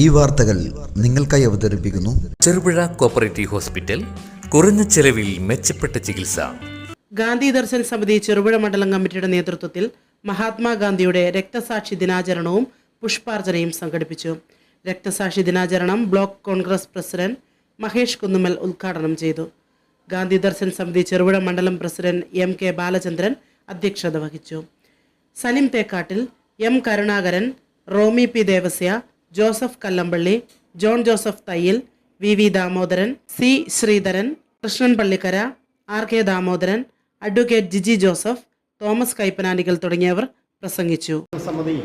ഈ വാർത്തകൾ നിങ്ങൾക്കായി അവതരിപ്പിക്കുന്നു. ചെറുപുഴ കോപ്പറേറ്റീവ് ഹോസ്പിറ്റൽ കുറഞ്ഞ ചെലവിൽ മെച്ചപ്പെട്ട ചികിത്സ. ഗാന്ധി ദർശൻ സമിതി ചെറുപുഴ മണ്ഡലം കമ്മിറ്റിയുടെ നേതൃത്വത്തിൽ മഹാത്മാഗാന്ധിയുടെ രക്തസാക്ഷി ദിനാചരണവും പുഷ്പാർച്ചനയും സംഘടിപ്പിച്ചു. രക്തസാക്ഷി ദിനാചരണം block Congress president Mahesh Kunnumal ഉദ്ഘാടനം ചെയ്തു. ഗാന്ധി ദർശൻ സമിതി ചെറുപുഴ മണ്ഡലം പ്രസിഡന്റ് എം കെ ബാലചന്ദ്രൻ അധ്യക്ഷത വഹിച്ചു. Salim Thekkattil M Karunakaran Romi P Devasya Joseph Kallampally John Joseph Thayyil V V Damodaran C Sreedharan Krishnan Pallikkara R K Damodaran advocate Jiji Joseph Thomas കൈപ്പനാനികൾ തുടങ്ങിയവർ പ്രസംഗിച്ചു. സമിതി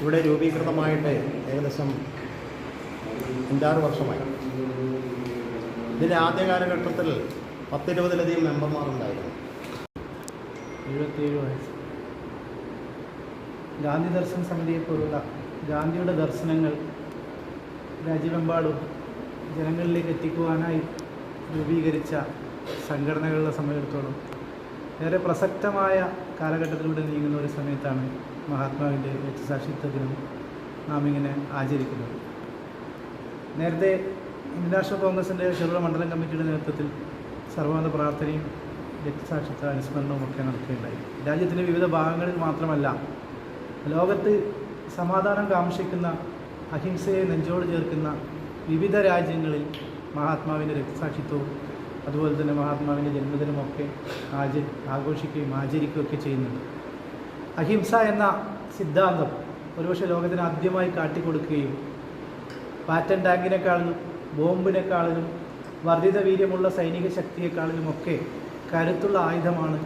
ഇവിടെ രൂപീകൃതമായിട്ട് ഏകദേശം അഞ്ചാറ് വർഷമായി. ഇതിന്റെ ആദ്യ കാലഘട്ടത്തിൽ പത്തിരുപതിലധികം മെമ്പർമാരുണ്ടായിരുന്നു. എഴുപത്തിയേഴ് വയസ്സ്. ഗാന്ധി ദർശൻ സമിതിയെപ്പോലുള്ള ഗാന്ധിയുടെ ദർശനങ്ങൾ രാജ്യമെമ്പാടും ജനങ്ങളിലേക്ക് എത്തിക്കുവാനായി രൂപീകരിച്ച സംഘടനകളുടെ സമയത്തോളം ഏറെ പ്രസക്തമായ കാലഘട്ടത്തിലൂടെ നീങ്ങുന്ന ഒരു സമയത്താണ് മഹാത്മാവിന്റെ രക്തസാക്ഷിത്വ ദിനം നാം ഇങ്ങനെ ആചരിക്കുന്നത്. നേരത്തെ ഇന്ത്യൻ കോൺഗ്രസിന്റെ ചെറുപുഴ മണ്ഡലം കമ്മിറ്റിയുടെ നേതൃത്വത്തിൽ സർവമത പ്രാർത്ഥനയും രക്തസാക്ഷിത്വ അനുസ്മരണവും ഒക്കെ നടക്കുകയുണ്ടായി. രാജ്യത്തിന്റെ വിവിധ ഭാഗങ്ങളിൽ മാത്രമല്ല ലോകത്ത് സമാധാനം കാംക്ഷിക്കുന്ന അഹിംസയെ നെഞ്ചോട് ചേർക്കുന്ന വിവിധ രാജ്യങ്ങളിൽ മഹാത്മാവിന്റെ രക്തസാക്ഷിത്വവും അതുപോലെ തന്നെ മഹാത്മാവിന്റെ ജന്മദിനമൊക്കെ ആച ആഘോഷിക്കുകയും ആചരിക്കുകയൊക്കെ ചെയ്യുന്നുണ്ട്. അഹിംസ എന്ന സിദ്ധാന്തം ഒരുപക്ഷെ ലോകത്തിന് ആദ്യമായി കാട്ടിക്കൊടുക്കുകയും പാറ്റൻ ടാങ്കിനേക്കാളിലും ബോംബിനേക്കാളിലും വർദ്ധിത വീര്യമുള്ള സൈനിക ശക്തിയെക്കാളിലുമൊക്കെ കരുത്തുള്ള ആയുധമാണ്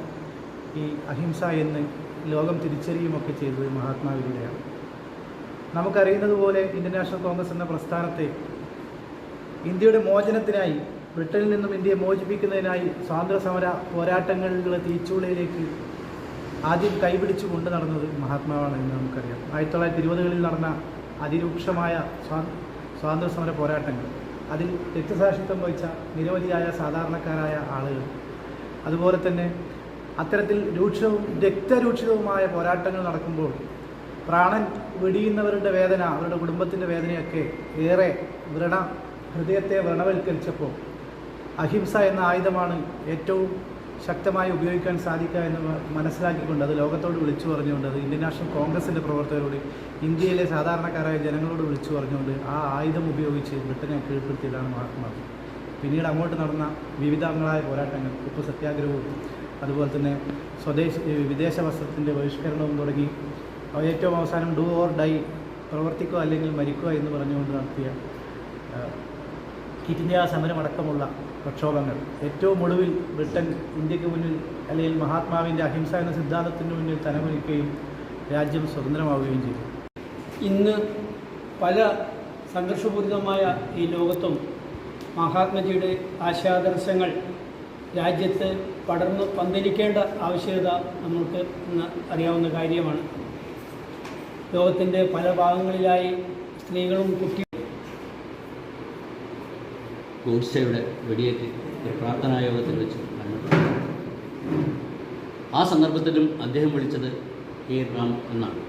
ഈ അഹിംസ എന്ന് ലോകം തിരിച്ചറിയുമൊക്കെ ചെയ്തത് മഹാത്മാവിലൂടെയാണ് നമുക്കറിയുന്നത് പോലെ ഇന്ത്യൻ നാഷണൽ കോൺഗ്രസ് എന്ന പ്രസ്ഥാനത്തെ ഇന്ത്യയുടെ മോചനത്തിനായി ബ്രിട്ടനിൽ നിന്നും ഇന്ത്യയെ മോചിപ്പിക്കുന്നതിനായി സ്വാതന്ത്ര്യ സമര പോരാട്ടങ്ങളിലുള്ള തീച്ചുളയിലേക്ക് ആദ്യം കൈപിടിച്ചു കൊണ്ടു നടന്നത് മഹാത്മാവാണ് എന്ന് നമുക്കറിയാം. ആയിരത്തി തൊള്ളായിരത്തി ഇരുപതുകളിൽ നടന്ന അതിരൂക്ഷമായ സ്വാ സ്വാതന്ത്ര്യ സമര പോരാട്ടങ്ങൾ. അതിൽ രക്തസാക്ഷിത്വം വഹിച്ച നിരവധിയായ സാധാരണക്കാരായ ആളുകൾ. അതുപോലെ തന്നെ അത്തരത്തിൽ രൂക്ഷവും രക്തരൂക്ഷിതവുമായ പോരാട്ടങ്ങൾ നടക്കുമ്പോൾ പ്രാണൻ വെടിയുന്നവരുടെ വേദന അവരുടെ കുടുംബത്തിന്റെ വേദനയൊക്കെ ഏറെ വ്രണ ഹൃദയത്തെ വ്രണവൽക്കരിച്ചപ്പോൾ അഹിംസ എന്ന ആയുധമാണ് ഏറ്റവും ശക്തമായി ഉപയോഗിക്കാൻ സാധിക്കുക എന്ന് മനസ്സിലാക്കിക്കൊണ്ട് അത് ലോകത്തോട് വിളിച്ചു പറഞ്ഞുകൊണ്ട് അത് ഇന്ത്യൻ നാഷണൽ കോൺഗ്രസിന്റെ പ്രവർത്തകരോട് ഇന്ത്യയിലെ സാധാരണക്കാരായ ജനങ്ങളോട് വിളിച്ചു പറഞ്ഞുകൊണ്ട് ആ ആയുധം ഉപയോഗിച്ച് ബ്രിട്ടനെ കീഴ്പ്പെടുത്തിയതാണ് മഹാത്മാഗാന്ധി. പിന്നീട് അങ്ങോട്ട് നടന്ന വിവിധങ്ങളായ പോരാട്ടങ്ങൾ ഉപ്പ് സത്യാഗ്രഹവും അതുപോലെ തന്നെ സ്വദേശ വിദേശ വസ്ത്രത്തിന്റെ ബഹിഷ്കരണവും തുടങ്ങി ഏറ്റവും അവസാനം ഡു ഓർ ഡൈ പ്രവർത്തിക്കുക അല്ലെങ്കിൽ മരിക്കുക എന്ന് പറഞ്ഞുകൊണ്ട് നടത്തിയ കിറ്റ് ഇന്ത്യ സമരമടക്കമുള്ള പ്രക്ഷോഭങ്ങൾ. ഏറ്റവും ഒടുവിൽ ബ്രിട്ടൻ ഇന്ത്യയ്ക്ക് മുന്നിൽ അല്ലെങ്കിൽ മഹാത്മാവിന്റെ അഹിംസ എന്ന സിദ്ധാന്തത്തിന് മുന്നിൽ തലമുനിക്കുകയും രാജ്യം സ്വതന്ത്രമാവുകയും ചെയ്തു. ഇന്ന് പല സംഘർഷപൂരിതമായ ഈ ലോകത്തും മഹാത്മജിയുടെ ആശയാദർശങ്ങൾ രാജ്യത്ത് പടർന്ന് പന്തലിക്കേണ്ട ആവശ്യകത നമ്മൾക്ക് ഇന്ന് അറിയാവുന്ന കാര്യമാണ്. ലോകത്തിന്റെ പല ഭാഗങ്ങളിലായി സ്ത്രീകളും കുട്ടികളും ഗോഡ്സെയുടെ വെടിയേറ്റ് ഒരു പ്രാർത്ഥനാ യോഗത്തിൽ വെച്ച് മരണപ്പെട്ടു. ആ സന്ദർഭത്തിലും അദ്ദേഹം വിളിച്ചത് ഹേ റാം എന്നാണ്.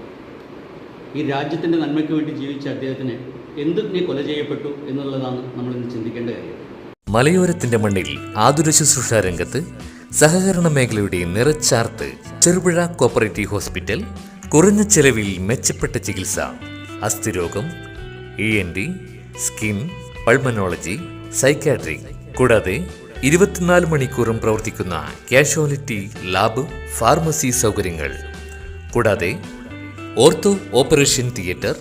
ഈ രാജ്യത്തിന്റെ നന്മയ്ക്ക് വേണ്ടി ജീവിച്ച അദ്ദേഹത്തിന് എന്തിനെ കൊല ചെയ്യപ്പെട്ടു എന്നുള്ളതാണ് നമ്മൾ ഇന്ന് ചിന്തിക്കേണ്ട കാര്യം. മലയോരത്തിന്റെ മണ്ണിൽ ആതുര ശുശ്രൂഷ രംഗത്ത് സഹകരണ മേഖലയുടെ നിറച്ചാർത്ത് ചെറുപുഴ കോപ്പറേറ്റീവ് ഹോസ്പിറ്റൽ കുറഞ്ഞ ചെലവിൽ മെച്ചപ്പെട്ട ചികിത്സ അസ്ഥിരോഗം E N T skin pulmonology psychiatry കൂടാതെ ഇരുപത്തിനാല് മണിക്കൂറും പ്രവർത്തിക്കുന്ന കാഷ്വാലിറ്റി ലാബ് ഫാർമസി സൗകര്യങ്ങൾ. കൂടാതെ ortho operation theatre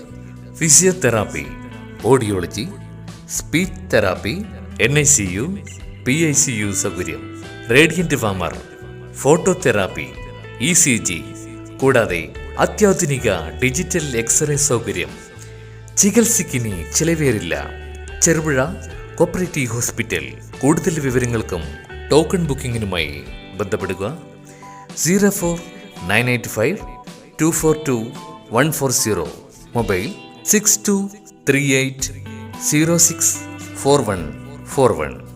physiotherapy audiology speech therapy N I C U P I C U സൗകര്യം. Radiant warmer phototherapy E C G കൂടാതെ അത്യാധുനിക ഡിജിറ്റൽ എക്സ്റേ സൗകര്യം. ചികിത്സയ്ക്കിനി ചിലവേറില്ല. Cherupuzha cooperative hospital. കൂടുതൽ വിവരങ്ങൾക്കും ടോക്കൺ ബുക്കിംഗിനുമായി ബന്ധപ്പെടുക. Zero four nine eight five two four two one four zero. Mobile six two three eight zero six four one four one.